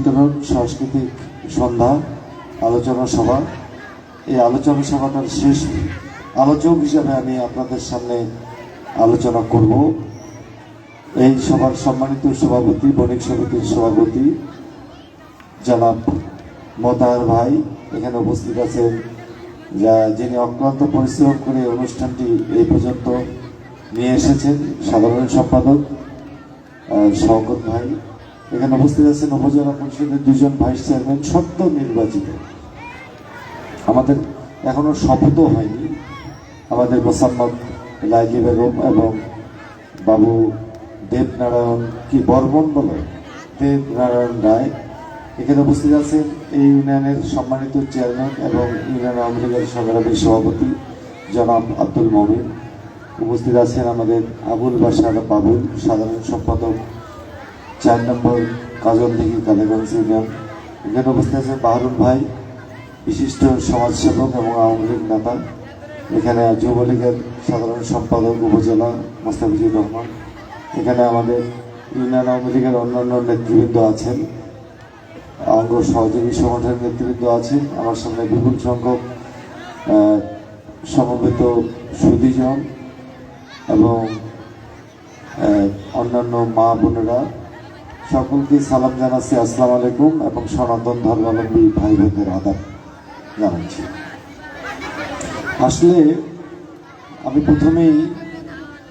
বিতরণ, সাংস্কৃতিক সন্ধ্যা, আলোচনা সভা। এই আলোচনা সভাটার শেষ আলোচক হিসাবে আমি আপনাদের সামনে আলোচনা করব। এই সভার সম্মানিত সভাপতি, বণিক সমিতির সভাপতি, জনাব মোতাহার ভাই, এখানে উপস্থিত আছেন যা যিনি অক্লান্ত পরিশ্রম করে অনুষ্ঠানটি এই পর্যন্ত নিয়ে এসেছেন। সাধারণ সম্পাদক শওকত ভাই। এখানে উপস্থিত আছেন উপজেলা পরিষদের দুজন ভাইস চেয়ারম্যান, সদ্য নির্বাচিত। আমাদের এখনও শপথও হয়নি। আমাদের মোসাম্মদ লাইলি বেগম এবং বাবু দেবনারায়ণ কি বর্মন বলে? দেবনারায়ণ রায়। এখানে উপস্থিত আছেন এই ইউনিয়নের সম্মানিত চেয়ারম্যান এবং ইউনিয়ন আওয়ামী লীগের সংগ্রামী সভাপতি জনাব আব্দুল মমিন। উপস্থিত আছেন আমাদের আবুল বাসার বাবুল, সাধারণ সম্পাদক চার নম্বর কাজল দিঘি কালীগঞ্জ ইউনিয়ন এখানে উপস্থিত আছে বাহারুল ভাই, বিশিষ্ট সমাজসেবক এবং আওয়ামী লীগ নেতা। এখানে যুবলীগের সাধারণ সম্পাদক, উপজেলা মোস্তাফিজুর রহমান। এখানে আমাদের ইউনিয়ন আওয়ামী লীগের অন্যান্য নেতৃবৃন্দ আছেন। অঙ্গ সহযোগী সংগঠনের নেতৃবৃন্দ আছে আমার সামনে বিপুল সংখ্যক সমবেত সুদীজন এবং অন্যান্য মা বোনেরা সকলকে সালাম জানাচ্ছি, আসসালামু আলাইকুম, এবং সনাতন ধর্মাবলম্বী ভাই বোনদের আদাব জানাচ্ছি। আসলে আমি প্রথমেই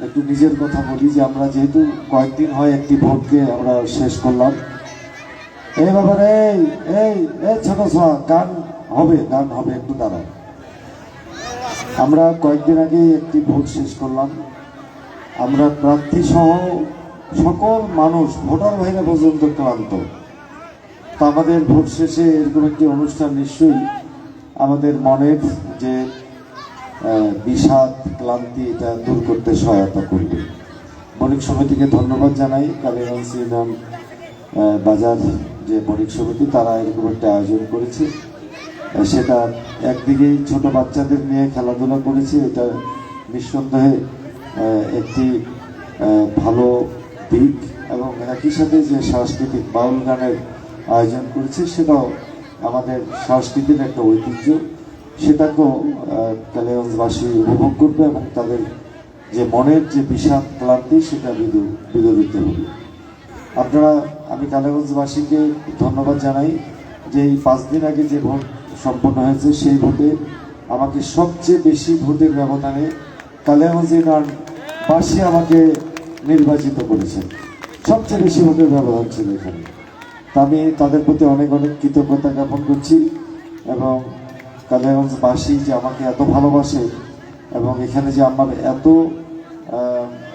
একটু নিজের কথা বলি যে আমরা যেহেতু কয়েকদিন হয় একটি ভোটকে আমরা শেষ করলাম। এই ব্যাপারে এই এই এই ছোট গান হবে গান হবে, একটু দাঁড়ান আমরা কয়েকদিন আগে একটি ভোট শেষ করলাম। আমরা প্রার্থী সহ সকল মানুষ ভোটার ভাইরা পর্যন্ত ক্লান্ত। তো আমাদের ভোট শেষে এরকম একটি অনুষ্ঠান নিশ্চয়ই আমাদের মনের যে বিষাদ, ক্লান্তি, এটা দূর করতে সহায়তা করবে। বণিক সমিতিকে ধন্যবাদ জানাই। কালীগঞ্জ ইউনিয়ন বাজার যে বণিক সমিতি, তারা এরকম একটা আয়োজন করেছে। সেটা একদিকেই ছোট বাচ্চাদের নিয়ে খেলাধুলা করেছে। এটা নিঃসন্দেহে একটি ভালো দিক এবং একই সাথে যে সাংস্কৃতিক বাউল গানের আয়োজন করেছে সেটাও আমাদের সংস্কৃতির একটা ঐতিহ্য। সেটাকেও আহ, কালীগঞ্জবাসী উপভোগ করবে এবং তাদের যে মনের যে বিষাদ ক্লান্তি সেটা বিদু বিদরিত হবে। আপনারা আমি কালীগঞ্জবাসীকে ধন্যবাদ জানাই যে এই পাঁচ দিন আগে যে ভোট সম্পন্ন হয়েছে সেই ভোটে আমাকে সবচেয়ে বেশি ভোটের ব্যবধানে কালিয়াগঞ্জ বাসী আমাকে নির্বাচিত করেছেন। সবচেয়ে বেশি ভোটের ব্যবধান ছিল এখানে। তা আমি তাদের প্রতি অনেক অনেক কৃতজ্ঞতা জ্ঞাপন করছি এবং কালিয়াগঞ্জবাসী যে আমাকে এত ভালোবাসে এবং এখানে যে আমার এত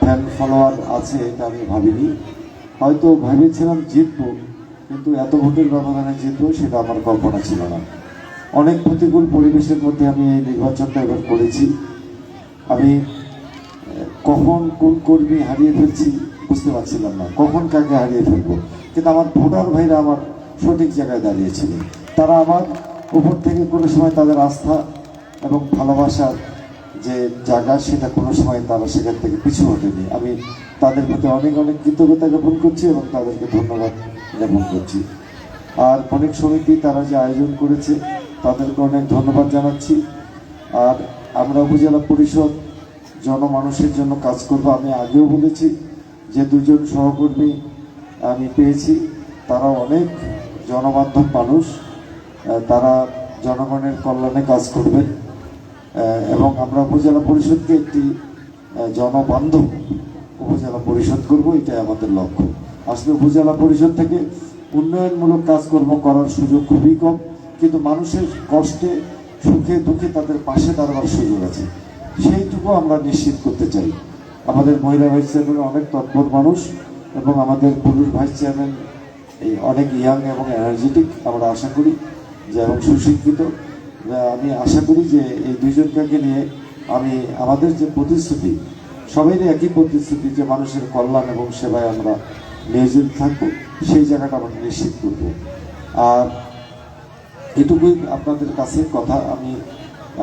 ফ্যান ফলোয়ার আছে এটা আমি ভাবিনি। হয়তো ভেবেছিলাম জিতবো, কিন্তু এত ভোটের ব্যবধানে জিতবো সেটা আমার কল্পনা ছিল না। অনেক প্রতিকূল পরিবেশের মধ্যে আমি এই নির্বাচনটা এবার করেছি। আমি কখন কোন কর্মী হারিয়ে ফেলছি বুঝতে পারছিলাম না। কখন কাকে হারিয়ে ফেলব? কিন্তু আমার ভোটার ভাইরা আমার সঠিক জায়গায় দাঁড়িয়েছিল তারা আমার উপর থেকে কোনো সময় তাদের আস্থা এবং ভালোবাসার যে জায়গা সেটা কোনো সময় তারা সেখান থেকে পিছু হটেনি। আমি তাদের প্রতি অনেক অনেক কৃতজ্ঞতা জ্ঞাপন করছি এবং তাদেরকে ধন্যবাদ জ্ঞাপন করছি। আর অনেক সমিতি তারা যে আয়োজন করেছে, তাদেরকে অনেক ধন্যবাদ জানাচ্ছি। আর আমরা উপজেলা পরিষদ জনমানুষের জন্য কাজ করব আমি আগেও বলেছি যে দুজন সহকর্মী আমি পেয়েছি। তারা অনেক জনমাধ্যম মানুষ তারা জনগণের কল্যাণে কাজ করবেন। আহ, এবং আমরা উপজেলা পরিষদকে একটি জনবান্ধব উপজেলা পরিষদ করব এটাই আমাদের লক্ষ্য। আসলে উপজেলা পরিষদ থেকে উন্নয়নমূলক কাজকর্ম করার সুযোগ খুবই কম কিন্তু মানুষের কষ্টে সুখে দুঃখে তাদের পাশে দাঁড়াবার সুযোগ আছে। সেইটুকু আমরা নিশ্চিত করতে চাই। আমাদের মহিলা ভাইস চেয়ারম্যান অনেক তৎপর মানুষ এবং আমাদের পুরুষ ভাইস চেয়ারম্যান এই অনেক ইয়াং এবং এনার্জেটিক আমরা আশা করি, যে এবং সুশিক্ষিত। আমি আশা করি যে এই দুইজনকে নিয়ে আমি, আমাদের যে প্রতিশ্রুতি, সবাইরই একই প্রতিশ্রুতি যে মানুষের কল্যাণ এবং সেবায় আমরা নিয়োজিত থাকব, সেই জায়গাটা আমরা নিশ্চিত করব। আর এটুকুই আপনাদের কাছে কথা, আমি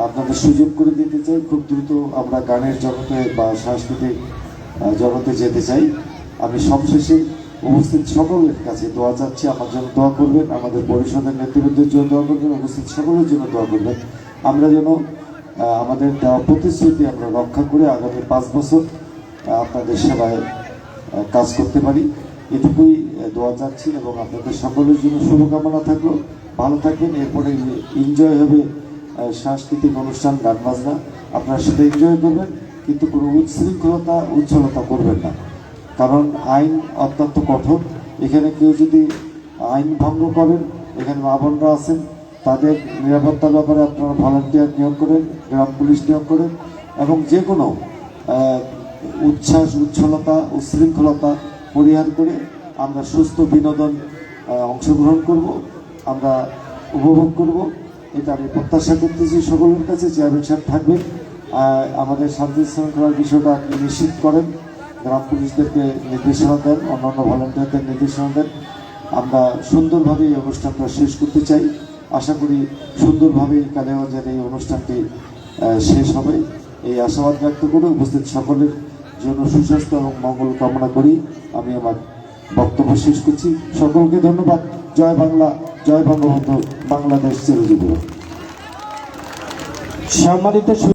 আপনাদের সুযোগ করে দিতে চাই, খুব দ্রুত আমরা গানের জগতে বা সাংস্কৃতিক জগতে যেতে চাই। আমি সবশেষে উপস্থিত সকলের কাছে দোয়া চাচ্ছি, আমার জন্য দোয়া করবেন, আমাদের পরিষদের নেতৃবৃন্দের জন্য দোয়া করবেন, উপস্থিত সকলের জন্য দোয়া করবেন। আমরা যেন আমাদের দেওয়া প্রতিশ্রুতি আমরা রক্ষা করে আগামী পাঁচ বছর আপনাদের সেবায় কাজ করতে পারি। এটুকুই দোয়া চাচ্ছি এবং আপনাদের সকলের জন্য শুভকামনা থাকল। ভালো থাকবেন, এরপরে এনজয় হবে সাংস্কৃতিক অনুষ্ঠান গান বাজনা আপনারা সেটা এনজয় করবেন, কিন্তু কোনো উচ্ছৃঙ্খলতা উচ্ছলতা করবেন না। কারণ আইন অত্যন্ত কঠোর। এখানে কেউ যদি আইন ভঙ্গ করেন, এখানে মা বোনরা আছেন, তাদের নিরাপত্তার ব্যাপারে আপনারা ভলান্টিয়ার নিয়োগ করেন, গ্রাম পুলিশ নিয়োগ করেন, এবং যে কোনো উচ্ছ্বাস উচ্ছলতা উচ্ছৃঙ্খলতা পরিহার করে আমরা সুস্থ বিনোদন অংশগ্রহণ করব, আমরা উপভোগ করব। এটা আমি প্রত্যাশা করতেছি, সকলের কাছে চেয়ারম্যান সাহেব থাকবেন। আমাদের শান্তি শৃঙ্খলার বিষয়টা আপনি নিশ্চিত করেন। গ্রাম পুলিশদেরকে নির্দেশনা দেন, অন্যান্য ভলান্টিয়ারদের নির্দেশনা দেন। আমরা সুন্দরভাবে এই অনুষ্ঠানটা শেষ করতে চাই। আশা করি সুন্দরভাবে কালেগঞ্জের এই অনুষ্ঠানটি শেষ হবে। এই আশাবাদ ব্যক্ত করে উপস্থিত সকলের জন্য সুস্বাস্থ্য এবং মঙ্গল কামনা করি। আমি আমার বক্তব্য শেষ করছি। সকলকে ধন্যবাদ। জয় বাংলা। জয় বঙ্গবন্ধু বাংলাদেশ চিরজীবী। সম্মানিত